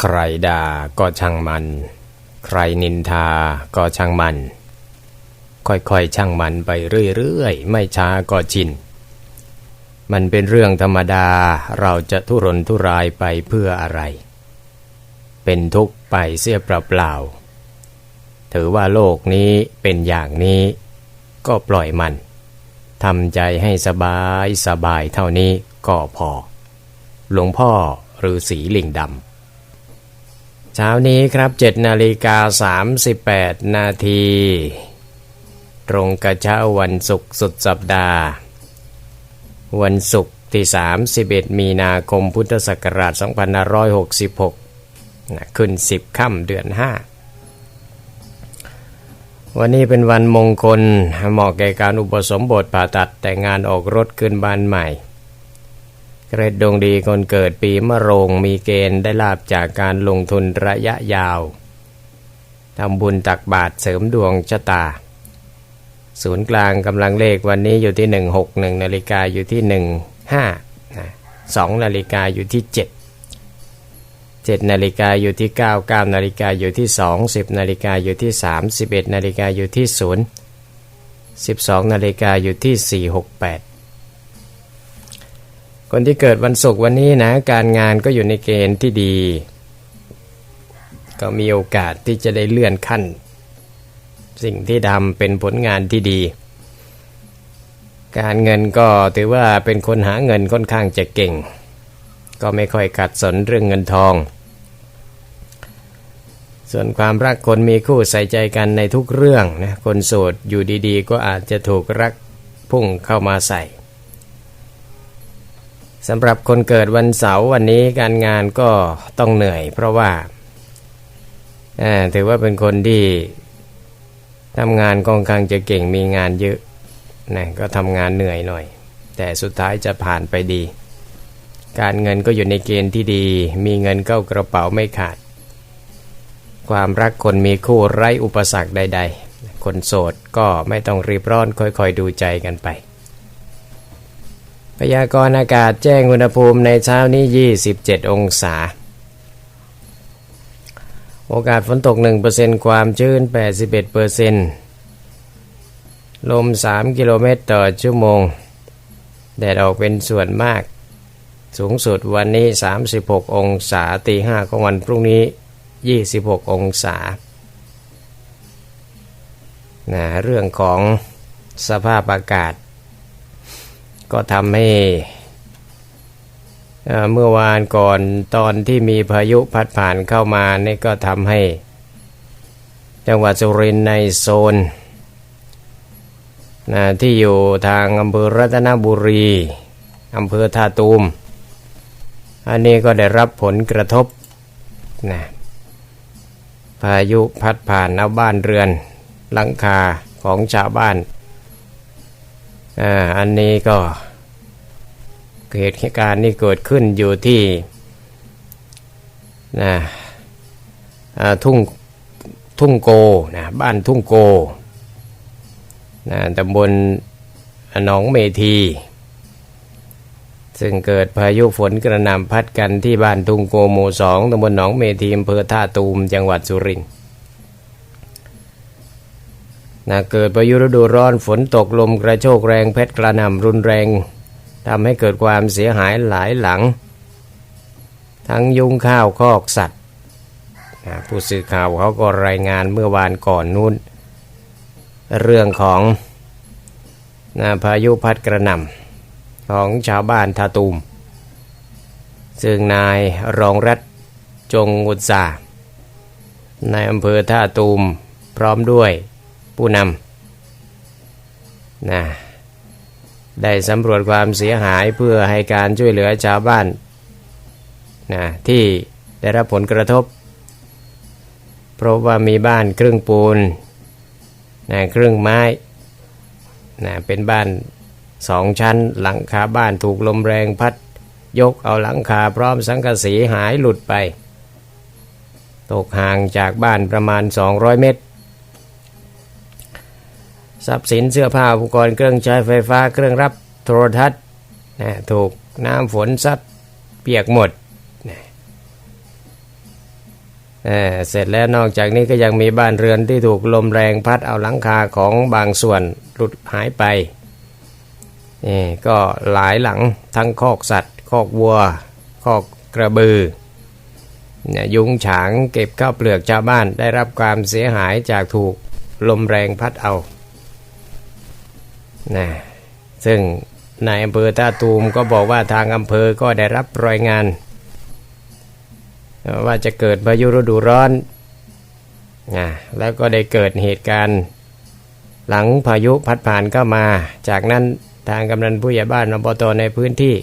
ใครด่าก็ช่างมัน ใครนินทาก็ช่างมัน ค่อยๆช่างมันไปเรื่อยๆ ไม่ช้าก็ชิน มันเป็นเรื่องธรรมดาเราจะทุรนทุรายไปเพื่ออะไร เป็นทุกข์ไปเสียเปล่าๆถือว่าโลกนี้เป็นอย่างนี้ ก็ปล่อยมันทำใจให้สบายสบายเท่านี้ก็พอ หลวงพ่อฤาษีลิงดำ เช้านี้ครับ7นาฬิกา38 นาที ตรงกับเช้าวันศุกร์สุดสัปดาห์ วันศุกร์ที่ 31 มีนาคมพุทธศักราช2566นะขึ้น 10ค่ำเดือน 5 วันนี้เป็นวันมงคลเหมาะแก่การอุปสมบทผ่าตัดแต่งงานออกรถขึ้นบ้านใหม่ เกรดดวงดีคนเกิดปีมะโรงมีเกณฑ์ได้ลาบจากการลงทุนระยะยาวทำบุญตักบาตรเสริมดวงชะตา ศูนย์กลางกำลังเลขวันนี้อยู่ที่ 161นาฬิกาอยู่ที่ 15นะ2นาฬิกาอยู่ที่ 7 7นาฬิกาอยู่ที่ 9 9นาฬิกาอยู่ที่ 2 10นาฬิกาอยู่ที่ 3 11นาฬิกาอยู่ที่ 0 12นาฬิกาอยู่ที่ 4 6 8 คนที่เกิดวันศุกร์วันนี้นะ การงานก็อยู่ในเกณฑ์ที่ดี ก็มีโอกาสที่จะได้เลื่อนขั้น สิ่งที่ทำเป็นผลงานที่ดี การเงินก็ถือว่าเป็นคนหาเงินค่อนข้างจะเก่ง ก็ไม่ค่อยขัดสนเรื่องเงินทอง ส่วนความรักคนมีคู่ใส่ใจกันในทุกเรื่องนะคนโสดอยู่ดีๆ ก็อาจจะถูกรักพุ่งเข้ามาใส่ สำหรับคนเกิดวันเสาร์วันนี้การงานก็ต้องเหนื่อย เพราะว่าถือว่าเป็นคนที่ทำงานค่อนข้างจะเก่งมีงานเยอะนะก็ทำงานเหนื่อยหน่อย แต่สุดท้ายจะผ่านไปดี การเงินก็อยู่ในเกณฑ์ที่ดี มีเงินเข้ากระเป๋าไม่ขาด ความรักคนมีคู่ไร้อุปสรรคใด ๆ คนโสดก็ไม่ต้องรีบร้อนค่อยๆดูใจกันไป พยากรณ์อากาศแจ้งอุณหภูมิในเช้านี้ 27 องศา โอกาสฝนตก 1%ความชื้น 81%ลม 3 กิโลเมตรต่อชั่วโมง แดดออกเป็นส่วนมาก สูงสุดวันนี้ 36 องศาตีห้าของวันพรุ่งนี้ 26 องศานะเรื่องของสภาพอากาศ ก็ทำให้เมื่อวานก่อนตอนที่มีพายุพัดผ่านเข้ามานี่ก็ทำให้ จังหวัดสุรินทร์ในโซนนะที่อยู่ทางอำเภอรัตนบุรีอำเภอท่าตูม อันนี้ก็ได้รับผลกระทบนะพายุพัดผ่านเอาบ้านเรือนหลังคาของชาวบ้านอ่าอันนี้ก็ เหตุการณ์นี้เกิดขึ้นอยู่ที่นะทุ่งทุ่งโกนะบ้านทุ่งโกนะตำบลหนองเมที ซึ่งเกิดพายุฝนกระหน่ำพัดกันที่บ้านทุ่งโกหมู่สองตำบลหนองเมทีอำเภอท่าตูมจังหวัดสุรินทร์นะเกิดพายุฤดูร้อนฝนตกลมกระโชกแรงเพชรกระหน่ำรุนแรง ทำให้เกิดความเสียหายหลายหลัง ทั้งยุงข้าวคอกสัตว์ผู้สื่อข่าวเขาก็รายงานเมื่อวานก่อนนู้น เรื่องของนาพายุพัดกระหน่ำของชาวบ้านทาตูม ซึ่งนายรองรัฐจงอุตสาในอำเภอท่าตูมพร้อมด้วยผู้นำนะ ได้สำรวจความเสียหายเพื่อให้การช่วยเหลือชาวบ้านนะที่ได้รับผลกระทบ เพราะว่ามีบ้านครึ่งปูนนะครึ่งไม้นะเป็นบ้านสองชั้นหลังคาบ้านถูกลมแรงพัด ยกเอาหลังคาพร้อมสังกะสีหายหลุดไป ตกห่างจากบ้านประมาณ 200 เมตร ทรัพย์สินเสื้อผ้าอุปกรณ์เครื่องใช้ไฟฟ้าเครื่องรับโทรทัศน์นะถูกน้ำฝนซัดเปียกหมดนะเเสร็จแล้วนอกจากนี้ก็ยังมีบ้านเรือนที่ถูกลมแรงพัดเอาหลังคาของบางส่วนหลุดหายไปนี่ก็หลายหลังทั้งคอกสัตว์คอกวัวคอกกระบือเนี่ยยุงฉางเก็บข้าวเปลือกชาวบ้านได้รับความเสียหายจากถูกลมแรงพัดเอา นะซึ่งนายอำเภอท่าตูมก็บอกว่าทางอำเภอก็ได้รับรายงาน ว่าจะเกิดพายุฤดูร้อนนะแล้วก็ได้เกิดเหตุการณ์ หลังพายุพัดผ่านเข้ามา จากนั้นทางกำนันผู้ใหญ่บ้านอบตในพื้นที่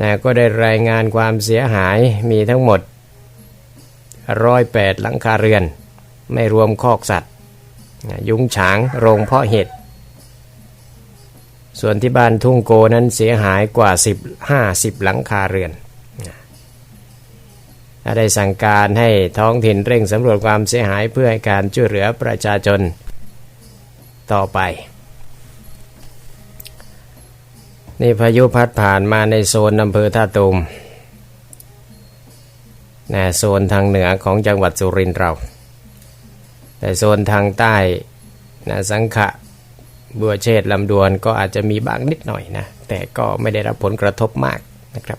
นะก็ได้รายงานความเสียหายมีทั้งหมดร้อยแปดหลังคาเรือน ไม่รวมคอกสัตว์ ยุงฉางโรงเพาะเห็ด ส่วนที่บ้านทุ่งโกนั้นเสียหายกว่า 10 50 หลังคาเรือนได้สั่งการให้ท้องถิ่นเร่งสำรวจความเสียหายเพื่อให้การช่วยเหลือประชาชนต่อไป นี่พายุพัดผ่านมาในโซนอำเภอท่าตูมนะโซนทางเหนือของจังหวัดสุรินทร์เรา แต่โซนทางใต้นะสังขะ บัวเชษลำดวนก็อาจจะมีบ้างนิดหน่อยนะ แต่ก็ไม่ได้รับผลกระทบมากนะครับ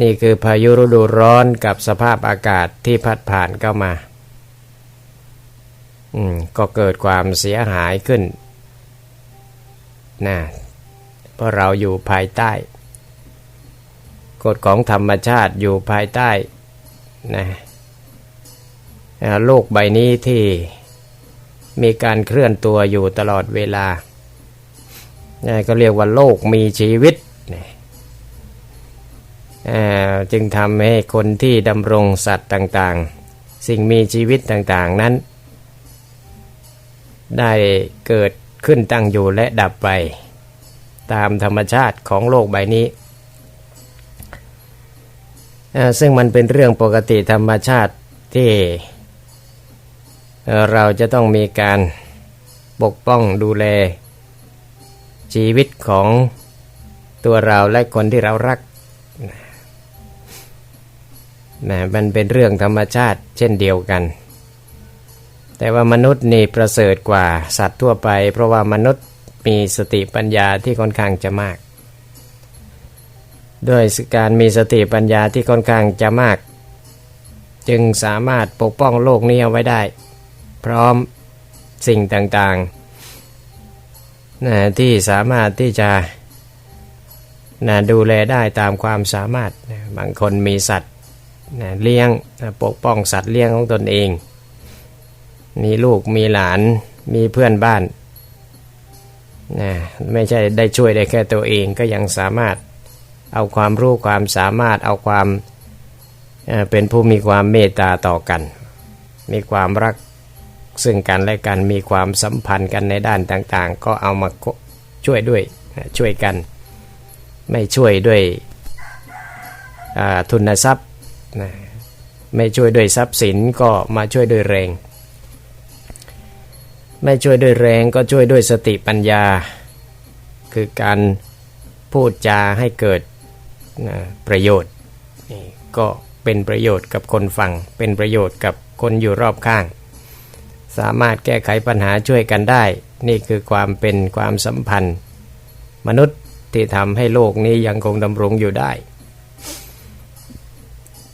นี่คือพายุฤดูร้อนกับสภาพอากาศที่พัดผ่านเข้ามาอืมก็เกิดความเสียหายขึ้นนะเพราะเราอยู่ภายใต้ กฎของธรรมชาติอยู่ภายใต้นะโลกใบนี้ที่ มีการเคลื่อนตัวอยู่ตลอดเวลานี่ก็เรียกว่าโลกมีชีวิตจึงทำให้คนที่ดำรงสัตว์ต่างๆ สิ่งมีชีวิตต่างๆนั้น ได้เกิดขึ้นตั้งอยู่และดับไป ตามธรรมชาติของโลกใบนี้ ซึ่งมันเป็นเรื่องปกติธรรมชาติที่ เราจะต้องมีการปกป้องดูแล ชีวิตของตัวเราและคนที่เรารักนะมันเป็นเรื่องธรรมชาติเช่นเดียวกัน แต่ว่ามนุษย์นี่ประเสริฐกว่าสัตว์ทั่วไป เพราะว่ามนุษย์มีสติปัญญาที่ค่อนข้างจะมาก ด้วยการมีสติปัญญาที่ค่อนข้างจะมาก จึงสามารถปกป้องโลกนี้เอาไว้ได้ พร้อมสิ่งต่างๆนะที่สามารถที่จะนะดูแลได้ตามความสามารถนะบางคนมีสัตว์นะเลี้ยงนะปกป้องสัตว์เลี้ยงของตนเอง มีลูกมีหลานมีเพื่อนบ้านนะไม่ใช่ได้ช่วยได้แค่ตัวเองก็ยังสามารถเอาความรู้ความสามารถเอาความเป็นผู้มีความเมตตาต่อกัน มีความรัก ซึ่งกันและกันมีความสัมพันธ์กันในด้านต่างๆ ก็เอามาช่วยด้วยช่วยกัน ไม่ช่วยด้วยทุนทรัพย์ไม่ช่วยด้วยทรัพย์สินก็มาช่วยด้วยแรง ไม่ช่วยด้วยแรงก็ช่วยด้วยสติปัญญา คือการพูดจาให้เกิดประโยชน์ก็เป็นประโยชน์กับคนฟัง เป็นประโยชน์กับคนอยู่รอบข้าง สามารถแก้ไขปัญหาช่วยกันได้ นี่คือความเป็นความสัมพันธ์ มนุษย์ที่ทำให้โลกนี้ยังคงดำรงอยู่ได้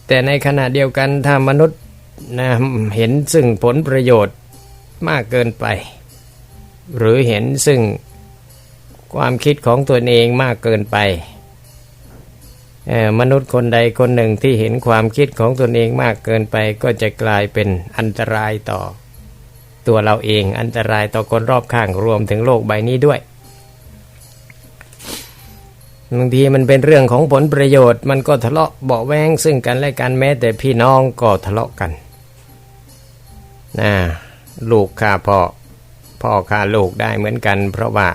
แต่ในขณะเดียวกันถ้ามนุษย์นะเห็นซึ่งผลประโยชน์มากเกินไป หรือเห็นซึ่งความคิดของตัวเองมากเกินไปมนุษย์คนใดคนหนึ่งที่เห็นความคิดของตนเองมากเกินไปก็จะกลายเป็นอันตรายต่อ ตัวเราเองอันตรายต่อคนรอบข้างรวมถึงโลกใบนี้ด้วยบางทีมันเป็นเรื่องของผลประโยชน์ มันก็ทะเลาะเบาแวงซึ่งกันและกันแม้แต่พี่น้องก็ทะเลาะกันนะลูกฆ่าพ่อพ่อฆ่าลูกได้เหมือนกัน เพราะว่า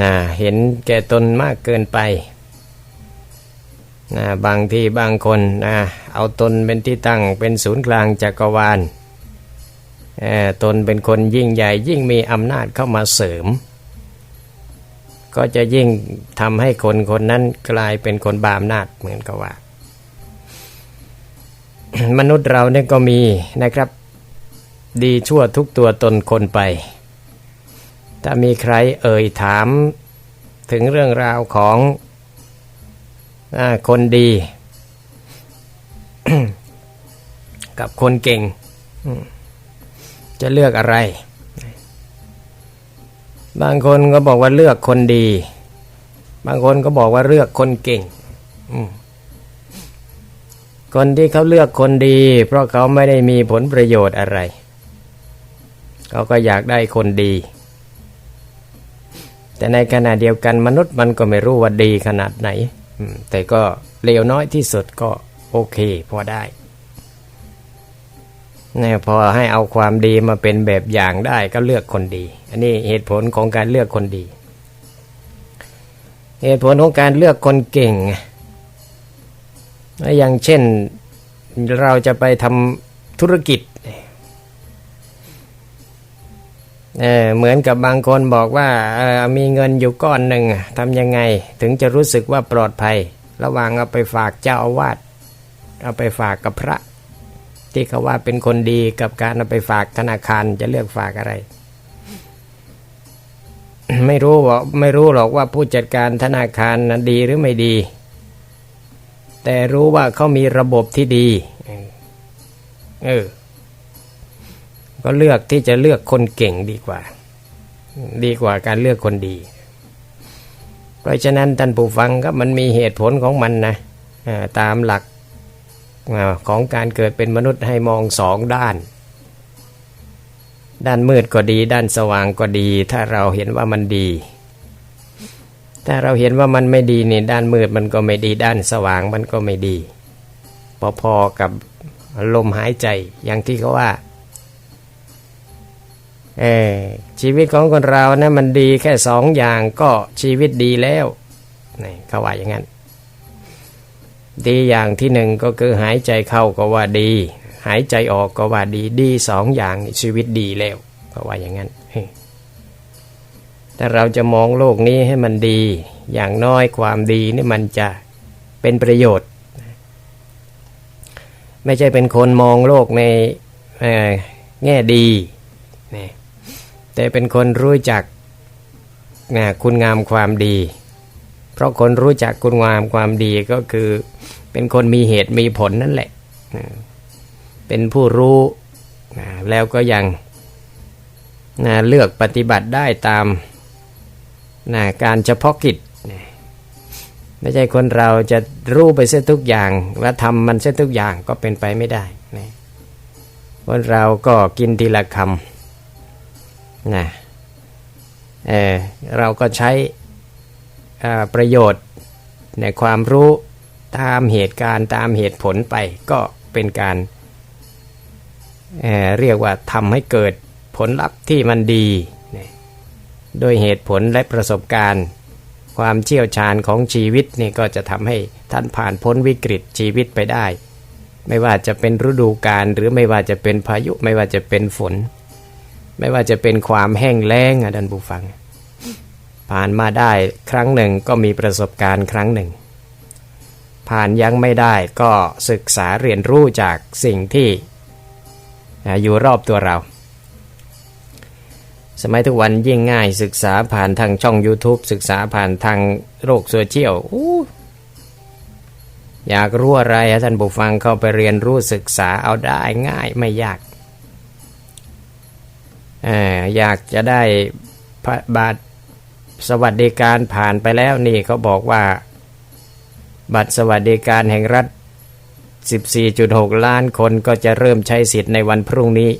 นะเห็นแก่ตนมากเกินไปนะบางทีบางคนนะเอาตนเป็นที่ตั้งเป็นศูนย์กลางจักรวาล ตนเป็นคนยิ่งใหญ่ยิ่งมีอำนาจเข้ามาเสริม ก็จะยิ่งทำให้คนคนนั้นกลายเป็นคนบาอำนาจเหมือนกับว่า มนุษย์เราเนี่ยก็มีนะครับ ดีชั่วทุกตัวตนคนไป ถ้ามีใครเอ่ยถามถึงเรื่องราวของอคนดี กับคนเก่ง จะเลือกอะไร บางคนก็บอกว่าเลือกคนดี บางคนก็บอกว่าเลือกคนเก่งคนที่เขาเลือกคนดี เพราะเขาไม่ได้มีผลประโยชน์อะไร เขาก็อยากได้คนดี แต่ในขณะเดียวกันมนุษย์มันก็ไม่รู้ว่าดีขนาดไหนแต่ก็เลวน้อยที่สุดก็โอเคพอได้ เนี่ยพอให้เอาความดีมาเป็นแบบอย่างได้ก็เลือกคนดี อันนี้เหตุผลของการเลือกคนดี เหตุผลของการเลือกคนเก่งอย่างเช่นเราจะไปทำธุรกิจเเหมือนกับบางคนบอกว่ามีเงินอยู่ก้อนหนึ่งทำยังไงถึงจะรู้สึกว่าปลอดภัย ระหว่างเอาไปฝากเจ้าอาวาสเอาไปฝากกับพระ ที่เขาว่าเป็นคนดีกับการเอาไปฝากธนาคารจะเลือกฝากอะไร ไม่รู้ว่าไม่รู้หรอกว่าผู้จัดการธนาคารนะดีหรือไม่ดี แต่รู้ว่าเขามีระบบที่ดีเออก็เลือกที่จะเลือกคนเก่งดีกว่า ดีกว่าการเลือกคนดี เพราะฉะนั้นท่านผู้ฟังก็มันมีเหตุผลของมันนะออตามหลัก ของการเกิดเป็นมนุษย์ให้มองสองด้าน ด้านมืดก็ดี ด้านสว่างก็ดี ถ้าเราเห็นว่ามันดี ถ้าเราเห็นว่ามันไม่ดีนี่ด้านมืดมันก็ไม่ดี ด้านสว่างมันก็ไม่ดี พอๆกับลมหายใจอย่างที่เขาว่าเออชีวิตของคนเรานะมันดีแค่สองอย่างก็ชีวิตดีแล้วนี่เขาว่าอย่างนั้น ดีอย่างที่หนึ่งก็คือหายใจเข้าก็ว่าดี หายใจออกก็ว่าดีดีสองอย่างชีวิตดีแล้วก็ว่าอย่างนั้นแต่เราจะมองโลกนี้ให้มันดี อย่างน้อยความดีนี่มันจะเป็นประโยชน์ ไม่ใช่เป็นคนมองโลกในแง่ดีแต่เป็นคนรู้จักคุณงามความดี เพราะคนรู้จักคุณงามความดีก็คือ เป็นคนมีเหตุมีผลนั่นแหละนะเป็นผู้รู้นะแล้วก็ยังนะเลือกปฏิบัติได้ตามนะการเฉพาะกิจนะไม่ใช่คนเราจะรู้ไปเสียทุกอย่าง และทำมันเสียทุกอย่างก็เป็นไปไม่ได้นะคนเราก็กินทีละคำนะเออเราก็ใช้ ประโยชน์ในความรู้ตามเหตุการณ์ตามเหตุผลไปก็เป็นการเเรียกว่าทำให้เกิดผลลัพธ์ที่มันดี โดยเหตุผลและประสบการณ์ ความเชี่ยวชาญของชีวิตนี่ก็จะทำให้ท่านผ่านพ้นวิกฤตชีวิตไปได้ ไม่ว่าจะเป็นฤดูกาลหรือไม่ว่าจะเป็นพายุไม่ว่าจะเป็นฝน ไม่ว่าจะเป็นความแห้งแล้งอะท่านผู้ฟัง ผ่านมาได้ครั้งหนึ่งก็มีประสบการณ์ครั้งหนึ่ง ผ่านยังไม่ได้ก็ศึกษาเรียนรู้จากสิ่งที่อยู่รอบตัวเรา สมัยทุกวันยิ่งง่ายศึกษาผ่านทางช่อง YouTube ศึกษาผ่านทางโลกโซเชียลอยากรู้อะไรอะท่านผู้ฟังเข้าไปเรียนรู้ศึกษาเอาได้ง่ายไม่ยากออยากจะได้บัตร สวัสดิการผ่านไปแล้วนี่เขาบอกว่า บัตรสวัสดิการแห่งรัฐ 14.6 ล้านคนก็จะเริ่มใช้สิทธิ์ในวันพรุ่งนี้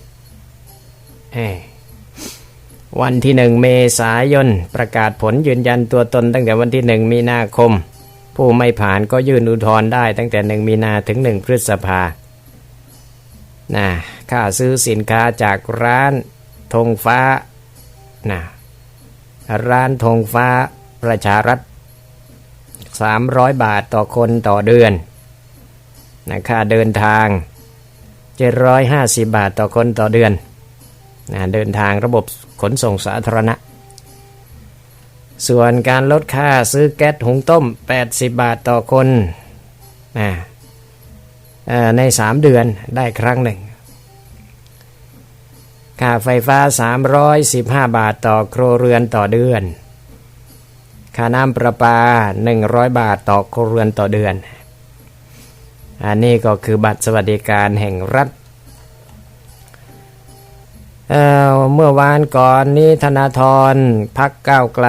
วันที่หนึ่งเมษายน ประกาศผลยืนยันตัวตนตั้งแต่วันที่หนึ่งมีนาคม ผู้ไม่ผ่านก็ยื่นอุทธรณ์ได้ตั้งแต่หนึ่งมีนาถึงหนึ่งพฤษภานะค่าซื้อสินค้าจากร้านธงฟ้านะ ร้านธงฟ้าประชารัฐ 300 บาทต่อคนต่อเดือนนะค่าเดินทาง 750 บาทต่อคนต่อเดือนนะเดินทางระบบขนส่งสาธารณะ ส่วนการลดค่าซื้อแก๊สหุงต้ม 80 บาทต่อคนนะในสามเดือนได้ครั้งหนึ่ง ค่าไฟฟ้า 315 บาทต่อครัวเรือนต่อเดือน ค่าน้ำประปา 100 บาทต่อครัวเรือนต่อเดือน อันนี้ก็คือบัตรสวัสดิการแห่งรัฐเอ่อเมื่อวานก่อนนี้ธนาธรพักก้าวไกล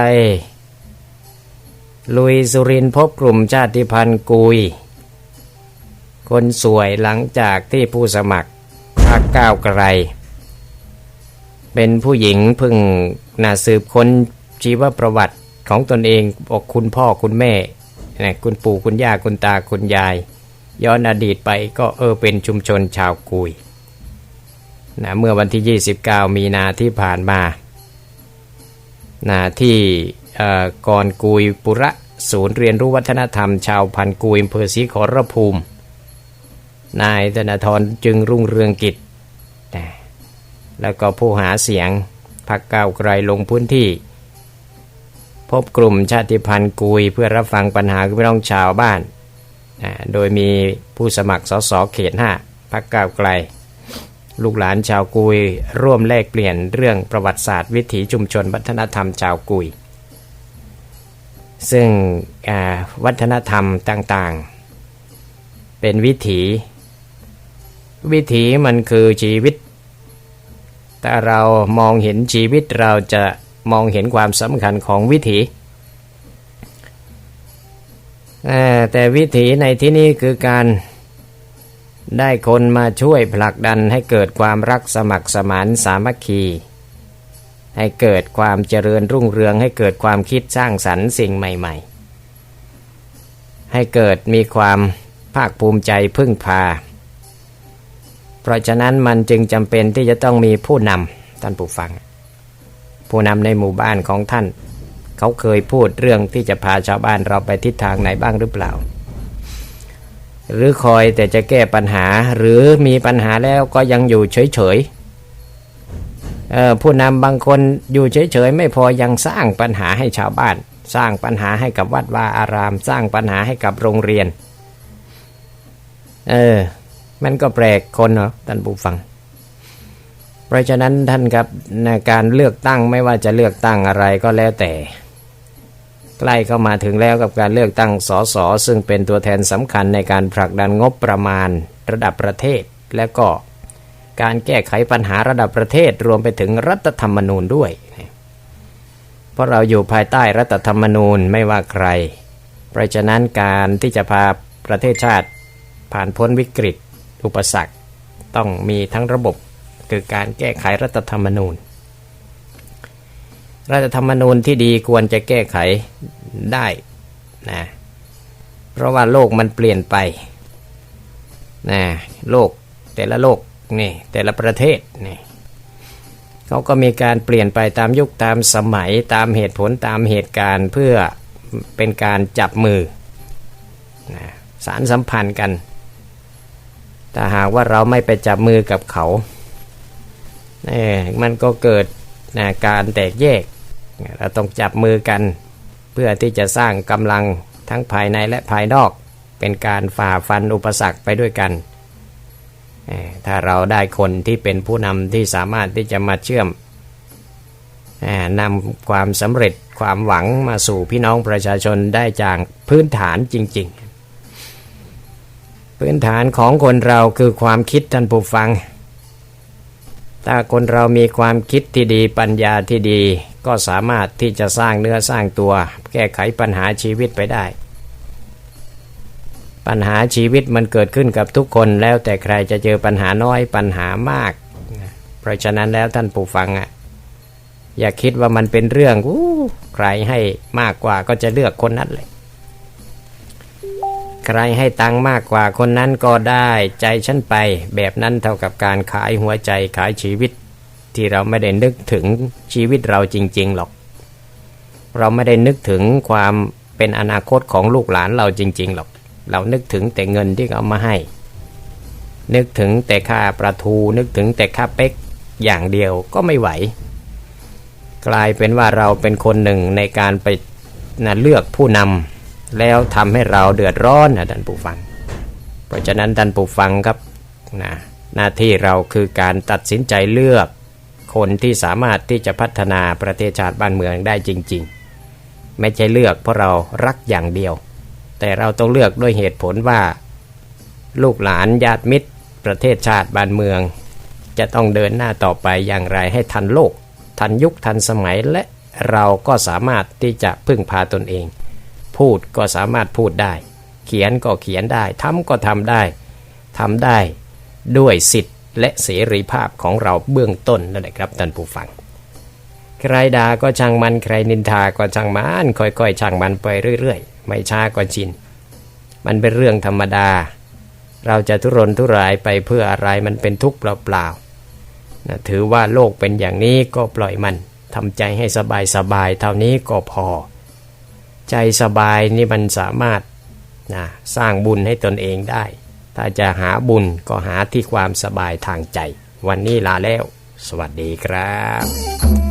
ลุยสุรินพบกลุ่มชาติพันธุ์กุย คนสวยหลังจากที่ผู้สมัครพักก้าวไกล เป็นผู้หญิงพึ่งน่าสืบค้นชีวประวัติของตนเองบอกคุณพ่อคุณแม่นะคุณปู่คุณย่าคุณตาคุณยาย ย้อนอดีตไปก็เออเป็นชุมชนชาวกุยนะเมื่อวันที่ 29 มีนาที่ผ่านมานะที่เอ่อกอนกุยปุระศูนย์เรียนรู้วัฒนธรรม ชาวพันกุยอำเภอศรีขอรภูมิ นายธนาธรจึงรุ่งเรืองกิจนะ แล้วก็ผู้หาเสียงพักเก้าไกลลงพื้นที่ พบกลุ่มชาติพันธุ์กุยเพื่อรับฟังปัญหาของพี่น้องชาวบ้าน โดยมีผู้สมัครสสเขต5พักเก้าไกล ลูกหลานชาวกุยร่วมแลกเปลี่ยนเรื่องประวัติศาสตร์วิถีชุมชนวัฒนธรรมชาวกุย ซึ่งวัฒนธรรมต่างๆ เป็นวิถี วิถีมันคือชีวิต ถ้าเรามองเห็นชีวิตเราจะมองเห็นความสำคัญของวิถี แต่วิถีในที่นี้คือการได้คนมาช่วยผลักดันให้เกิดความรักสมัครสมานสามัคคี ให้เกิดความเจริญรุ่งเรือง ให้เกิดความคิดสร้างสรรค์สิ่งใหม่ ๆ ให้เกิดมีความภาคภูมิใจพึ่งพา เพราะฉะนั้นมันจึงจำเป็นที่จะต้องมีผู้นำท่านผู้ฟัง ผู้นำในหมู่บ้านของท่าน เขาเคยพูดเรื่องที่จะพาชาวบ้านเราไปทิศทางไหนบ้างหรือเปล่า หรือคอยแต่จะแก้ปัญหาหรือมีปัญหาแล้วก็ยังอยู่เฉยๆเออผู้นำบางคนอยู่เฉยๆไม่พอยังสร้างปัญหาให้ชาวบ้าน สร้างปัญหาให้กับวัดวาอาราม สร้างปัญหาให้กับโรงเรียน เออ มันก็แปลกคนเนาะท่านผู้ฟัง เพราะฉะนั้นท่านครับในการเลือกตั้งไม่ว่าจะเลือกตั้งอะไรก็แล้วแต่ ใกล้เข้ามาถึงแล้วกับการเลือกตั้งสสซึ่งเป็นตัวแทนสำคัญในการผลักดันงบประมาณระดับประเทศ และก็การแก้ไขปัญหาระดับประเทศรวมไปถึงรัฐธรรมนูญด้วย เพราะเราอยู่ภายใต้รัฐธรรมนูญไม่ว่าใคร เพราะฉะนั้นการที่จะพาประเทศชาติผ่านพ้นวิกฤต อุปสรรคต้องมีทั้งระบบคือการแก้ไขรัฐธรรมนูญ รัฐธรรมนูญที่ดีควรจะแก้ไขได้นะเพราะว่าโลกมันเปลี่ยนไปนะโลกแต่ละโลกนี่แต่ละประเทศนี่เขาก็มีการเปลี่ยนไปตามยุคตามสมัยตามเหตุผลตามเหตุการณ์เพื่อเป็นการจับมือนะสารสัมพันธ์กัน ถ้าหากว่าเราไม่ไปจับมือกับเขาเน่มันก็เกิดนะการแตกแยก เราต้องจับมือกัน เพื่อที่จะสร้างกำลังทั้งภายในและภายนอก เป็นการฝ่าฟันอุปสรรคไปด้วยกัน ถ้าเราได้คนที่เป็นผู้นำที่สามารถที่จะมาเชื่อมนำความสำเร็จความหวังมาสู่พี่น้องประชาชนได้จากพื้นฐานจริง ๆ พื้นฐานของคนเราคือความคิดท่านผู้ฟัง ถ้าคนเรามีความคิดที่ดีปัญญาที่ดี ก็สามารถที่จะสร้างเนื้อสร้างตัว แก้ไขปัญหาชีวิตไปได้ ปัญหาชีวิตมันเกิดขึ้นกับทุกคนแล้วแต่ใครจะเจอปัญหาน้อยปัญหามาก เพราะฉะนั้นแล้วท่านผู้ฟังอะอย่าคิดว่ามันเป็นเรื่องอใครให้มากกว่าก็จะเลือกคนนั้นเลย ใครให้ตังค์มากกว่าคนนั้นก็ได้ใจฉันไป แบบนั้นเท่ากับการขายหัวใจขายชีวิต ที่เราไม่ได้นึกถึงชีวิตเราจริง ๆ หรอก เราไม่ได้นึกถึงความเป็นอนาคตของลูกหลานเราจริง ๆ หรอก เรานึกถึงแต่เงินที่เขาเอามาให้ นึกถึงแต่ค่าประทูนึกถึงแต่ค่าเป๊กอย่างเดียวก็ไม่ไหว กลายเป็นว่าเราเป็นคนหนึ่งในการไปนะเลือกผู้นำ แล้วทำให้เราเดือดร้อนนะท่านผู้ฟังราะฉะนั้นท่านผู้ฟังครับนะหน้าที่เราคือการตัดสินใจเลือกคนที่สามารถที่จะพัฒนาประเทศชาติบ้านเมืองได้จริง ๆ ไม่ใช่เลือกเพราะเรารักอย่างเดียว แต่เราต้องเลือกด้วยเหตุผลว่า ลูกหลานญาติมิตร ประเทศชาติบ้านเมือง จะต้องเดินหน้าต่อไปอย่างไรให้ทันโลก ทันยุคทันสมัยและเราก็สามารถที่จะพึ่งพาตนเอง พูดก็สามารถพูดได้ เขียนก็เขียนได้ทำก็ทำได้ทำได้ด้วยสิทธิ์และเสรีภาพของเราเบื้องต้นนั่นแหละครับท่านผู้ฟัง ใครด่าก็ช่างมันใครนินทาก็ช่างมันค่อยๆช่างมันไปเรื่อยๆ ไม่ช้าก็ชิน มันเป็นเรื่องธรรมดา เราจะทุรนทุรายไปเพื่ออะไรมันเป็นทุกข์เปล่าๆนะถือว่าโลกเป็นอย่างนี้ก็ปล่อยมันทำใจให้สบายสบายเท่านี้ก็พอ ใจสบายนี่มันสามารถนะสร้างบุญให้ตนเองได้ ถ้าจะหาบุญก็หาที่ความสบายทางใจ วันนี้ลาแล้ว สวัสดีครับ